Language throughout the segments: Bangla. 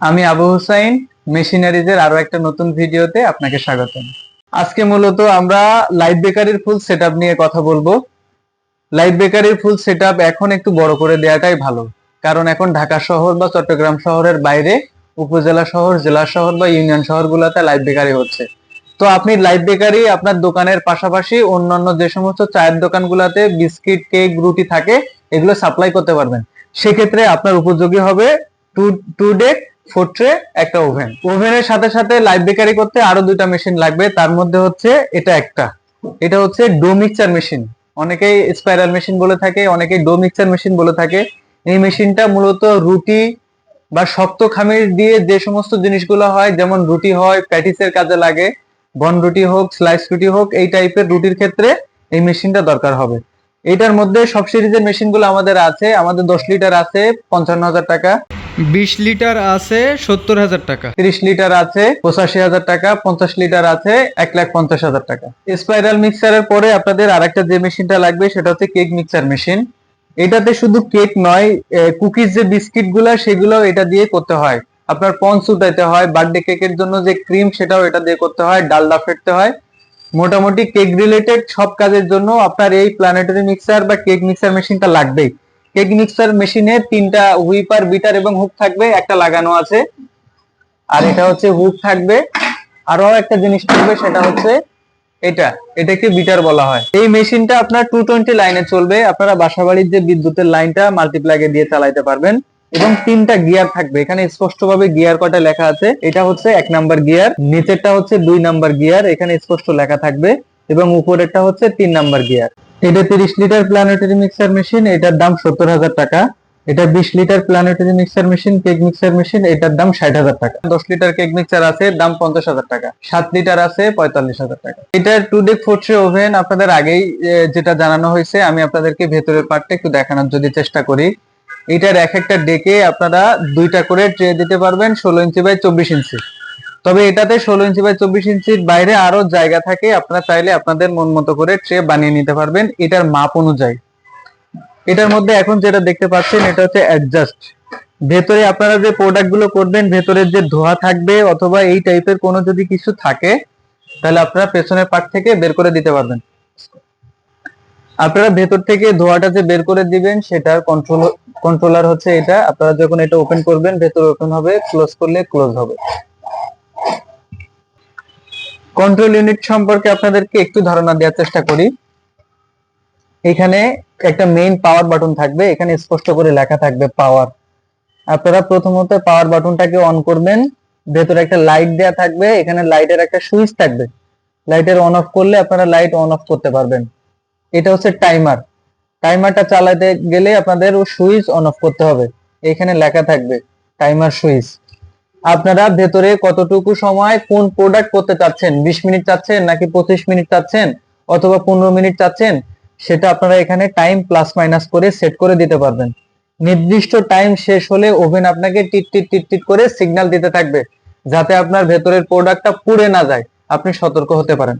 আমি আবু হুসাইন মেশিনারিজের আরও একটা নতুন ভিডিওতে আপনাকে স্বাগতম। আজকে মূলত আমরা লাইট বেকারির ফুল সেটআপ নিয়ে কথা বলব। লাইট বেকারির ফুল সেটআপ এখন একটু বড় করে দেওয়াটাই ভালো। কারণ এখন ঢাকা শহর বা চট্টগ্রাম শহরের বাইরে, উপজেলা শহর, জেলা শহর বা ইউনিয়ন শহরগুলোতে লাইট বেকারি হচ্ছে। তো আপনি লাইট বেকারি আপনার দোকানের পাশাপাশি অন্যান্য যে সমস্ত চায়ের দোকানগুলোতে বিস্কিট, কেক, রুটি থাকে, এগুলো সাপ্লাই করতে পারবেন। সেক্ষেত্রে আপনার উপযোগী হবে two two deck four tray একটা ওভেন। ওভেনের সাথে সাথে লাইভ বেকারি করতে আরও দুইটা মেশিন লাগবে। তার মধ্যে হচ্ছে এটা একটা। এটা হচ্ছে ডো মিক্সচার মেশিন অনেকেই স্পাইরাল মেশিন বলে থাকে, অনেকেই ডো মিক্সচার মেশিন বলে থাকে। এই মেশিনটা মূলত রুটি বা শক্ত খামির দিয়ে যে সমস্ত জিনিসগুলো হয়, যেমন রুটি হয় প্যাটিসের কাজে লাগে বন রুটি হোক স্লাইস রুটি হোক, এই টাইপের রুটির ক্ষেত্রে এই মেশিনটা দরকার হবে। এটার মধ্যে সব সিরিজের মেশিনগুলো আমাদের আছে। আমাদের দশ লিটার আছে, পঞ্চান্ন হাজার টাকা। বিশ লিটার আছে সত্তর হাজার টাকা। তিরিশ লিটার আছে পঁচাশি হাজার টাকা, পঞ্চাশ লিটার আছে এক লাখ পঞ্চাশ হাজার টাকা। স্পাইরাল মিক্সারের পরে আপনাদের আরেকটা যে মেশিনটা লাগবে সেটা হচ্ছে কেক মিক্সার মেশিন এটাতে শুধু কেক নয় কুকিজ যে বিস্কিটগুলা সেগুলো এটা দিয়ে করতে হয়। আপনার পঞ্চ উঠাইতে হয় বার্থডে কেকের জন্য যে ক্রিম সেটাও এটা দিয়ে করতে হয়, ডালডা ফেটতে হয়। মোটামুটি কেক রিলেটেড সব কাজের জন্য আপনার এই প্ল্যানেটারি মিক্সার বা কেক মিক্সার মেশিনটা লাগবেই। কেক মিক্সার মেশিনে তিনটা হুইপার, বিটার এবং হুক থাকবে, একটা লাগানো আছে। আর এটা হচ্ছে হুক থাকবে। আরও একটা জিনিস থাকবে, সেটা হচ্ছে এটা। এটাকে বিটার বলা হয়। এই মেশিনটা আপনার টু টোয়েন্টি লাইনে চলবে। আপনারা বাসাবাড়ির যে বিদ্যুতের লাইনটা মাল্টিপ্লাগে দিয়ে চালাইতে পারবেন। এবং তিনটা গিয়ার থাকবে। এখানে স্পষ্টভাবে গিয়ার কটা লেখা আছে। এটা হচ্ছে এক নাম্বার গিয়ার। নিচেরটা হচ্ছে দুই নাম্বার গিয়ার। এখানে স্পষ্ট লেখা থাকবে। এবং উপরেরটা হচ্ছে তিন নাম্বার গিয়ার। এটা তিরিশ লিটার প্ল্যানেটারি মিক্সার মেশিন এটার দাম সত্তর হাজার টাকা। এটা বিশ litre planetary mixer machine cake mixer machine এটার দাম ষাট হাজার টাকা। দশ লিটার কেক মিক্সার আছে, দাম পঞ্চাশ হাজার টাকা। সাত লিটার আছে, পঁয়তাল্লিশ হাজার টাকা। এটার two deck four tray oven আপনাদের আগেই যেটা জানানো হয়েছে, আমি আপনাদেরকে ভেতরের পার্টটা একটু দেখানোর যদি চেষ্টা করি। এটার এক একটা ডেকে আপনারা দুইটা করে ট্রে দিতে পারবেন, ষোলো ইঞ্চি বাই চব্বিশ ইঞ্চি। তবে এটাতে ষোলো ইঞ্চি বাই চব্বিশ ইঞ্চির বাইরে আরও জায়গা থাকে, আপনারা চাইলে আপনাদের মন মতো করে ট্রে বানিয়ে নিতে পারবেন। এটার মাপ অনুযায়ী। এটার মধ্যে এখন যেটা দেখতে পাচ্ছেন, এটা হচ্ছে অ্যাডজাস্ট ভেতরে আপনারা যে প্রোডাক্টগুলো করবেন, ভেতরের যে ধোয়া থাকবে অথবা এই টাইপের কোনো যদি কিছু থাকে, তাহলে আপনারা পেছনের পার্ট থেকে বের করে দিতে পারবেন। আপনারা ভেতর থেকে ধোয়াটা যে বের করে দিবেন, সেটার কন্ট্রোল কন্ট্রোলার হচ্ছে এটা। আপনারা যখন এটা ওপেন করবেন, ভেতরে ওপেন হবে ক্লোজ করলে ক্লোজ হবে। কন্ট্রোল ইউনিট সম্পর্কে আপনাদেরকে একটু ধারণা দেওয়ার চেষ্টা করি। এখানে একটা মেইন পাওয়ার বাটন থাকবে, এখানে স্পষ্ট করে লেখা থাকবে পাওয়ার আপনারা প্রথমত পাওয়ার বাটনটাকে অন করবেন, ভেতরে একটা লাইট দেয়া থাকবে, এখানে লাইটের একটা সুইচ থাকবে। লাইটের অন অফ করলে আপনারা লাইট অন অফ করতে পারবেন। এটা হচ্ছে টাইমার টাইমারটা চালাতে গেলে আপনাদের সুইচ অন অফ করতে হবে। এখানে লেখা থাকবে টাইমার সুইচ আপনারা ভেতরে কতটুকু সময় কোন প্রোডাক্ট করতে চাচ্ছেন? বিশ মিনিট চাচ্ছেন নাকি পঁচিশ মিনিট চাচ্ছেন অথবা পনেরো মিনিট চাচ্ছেন? সেটা আপনারা এখানে টাইম প্লাস মাইনাস করে সেট করে দিতে পারবেন। নির্দিষ্ট টাইম শেষ হলে ওভেন আপনাকে টিট টিট টিট টিট করে সিগন্যাল দিতে থাকবে, যাতে আপনার ভেতরের প্রোডাক্টটা পুড়ে না যায়। আপনি সতর্ক হতে পারেন।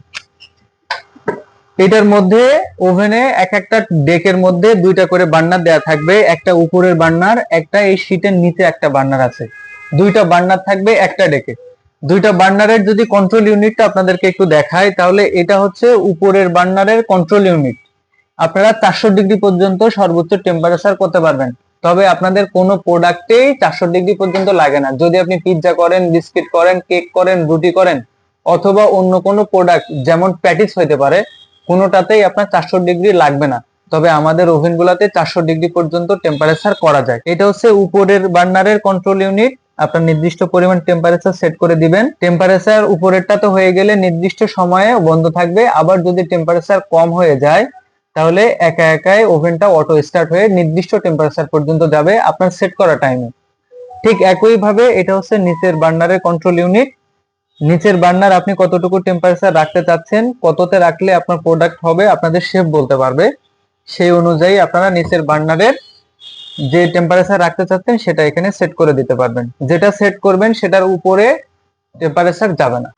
এটার মধ্যে ওভেনে এক একটা ডেকের মধ্যে দুইটা করে বার্নার দেয়া থাকবে। একটা উপরের বার্নার একটা এই শীটের নিচে একটা বার্নার আছে। দুইটা বার্নার থাকবে, একটা ডেকে। দুইটা বার্নারের যদি কন্ট্রোল ইউনিটটা আপনাদেরকে একটু দেখায় তাহলে এটা হচ্ছে উপরের বার্নারের কন্ট্রোল ইউনিট আপনারা চারশো ডিগ্রি পর্যন্ত সর্বোচ্চ টেম্পারেচার করতে পারবেন। তবে আপনাদের কোনো প্রোডাক্টেই চারশো ডিগ্রি পর্যন্ত লাগে না। যদি আপনি পিৎজা করেন বিস্কিট করেন কেক করেন, রুটি করেন, অথবা অন্য কোনো প্রোডাক্ট যেমন প্যাটিস হইতে পারে, কোনোটাতেই আপনার চারশো ডিগ্রি লাগবে না। তবে আমাদের ওভেন গুলাতে চারশো ডিগ্রি পর্যন্ত টেম্পারেচার করা যায়। এটা হচ্ছে উপরের বার্নারের কন্ট্রোল ইউনিট আপনার নির্দিষ্ট পরিমাণ টেম্পারেচার সেট করে দিবেন। টেম্পারেচার উপরেরটা তো হয়ে গেলে নির্দিষ্ট সময়ে বন্ধ থাকবে। আবার যদি টেম্পারেচার কম হয়ে যায়, তাহলে একা একাই ওভেনটা অটো স্টার্ট হয়ে নির্দিষ্ট টেম্পারেচার পর্যন্ত যাবে আপনার সেট করা টাইমে ঠিক একই ভাবে এটা হচ্ছে নিচের বার্নারের কন্ট্রোল ইউনিট নিচের বার্নার আপনি কতটুকু টেম্পারেচার রাখতে চাচ্ছেন, কততে রাখলে আপনার প্রোডাক্ট হবে, আপনাদের শেফ বলতে পারবে। সেই অনুযায়ী আপনারা নিচের বার্নারের যে টেম্পারেচার রাখতে চাচ্ছেন সেটা এখানে সেট করে দিতে পারবেন। যেটা সেট করবেন সেটার উপরে টেম্পারেচার যাবে না।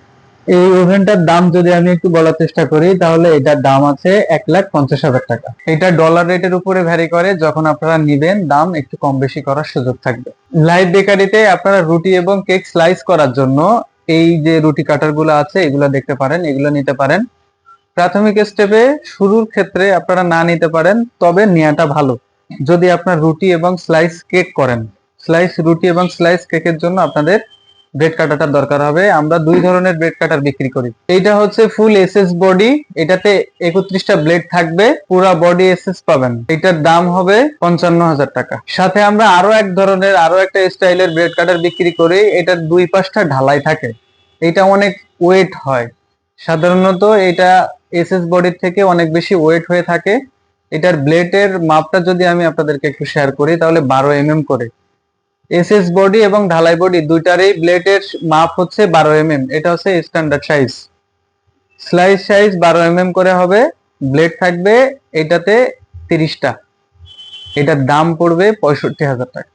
এই ওভেনটার দাম যদি আমি একটু বলার চেষ্টা করি, তাহলে এটার দাম আছে এক লাখ পঞ্চাশ হাজার টাকা। এটা ডলার রেটের উপরে ভ্যারি করে, যখন আপনারা নিবেন, দাম একটু কম বেশি করার সুযোগ থাকবে। লাইভ বেকারিতে আপনারা রুটি এবং কেক স্লাইস করার জন্য এই যে রুটি কাটারগুলো আছে, এগুলো দেখতে পারেন, এগুলো নিতে পারেন। প্রাথমিক স্টেপে শুরুর ক্ষেত্রে আপনারা না নিতে পারেন, তবে নেওয়াটা ভালো। যদি আপনার রুটি এবং স্লাইস কেক করেন স্লাইস রুটি এবং স্লাইস কেকের জন্য আপনাদের ব্রেড কাটাটার দরকার হবে। আমরা দুই ধরনের ব্রেড কাটার বিক্রি করি। এইটা হচ্ছে ফুল এসএস বডি এটাতে একত্রিশটা ব্লেড থাকবে, পুরা বডি এসএস পাবেন। এটার দাম হবে পঞ্চান্ন হাজার টাকা। সাথে আমরা আরও এক ধরনের, আরও একটা স্টাইলের ব্রেড কাটার বিক্রি করি, এটার দুই পাশটা ঢালাই থাকে। এটা অনেক ওয়েট হয়। সাধারণত এটা এসএস বডির থেকে অনেক বেশি ওয়েট হয়ে থাকে। এটার ব্লেডের মাপটা যদি আমি আপনাদেরকে একটু শেয়ার করি, তাহলে বারো এমএম করে। এসএস বডি এবং ঢালাই বডি দুইটারই ব্লেডের মাপ হচ্ছে বারো এম এম এটা হচ্ছে স্ট্যান্ডার্ড সাইজ স্লাইস সাইজ বারো এমএম করে হবে ব্লেড থাকবে এটাতে তিরিশটা। এটার দাম পড়বে পঁয়ষট্টি হাজার টাকা।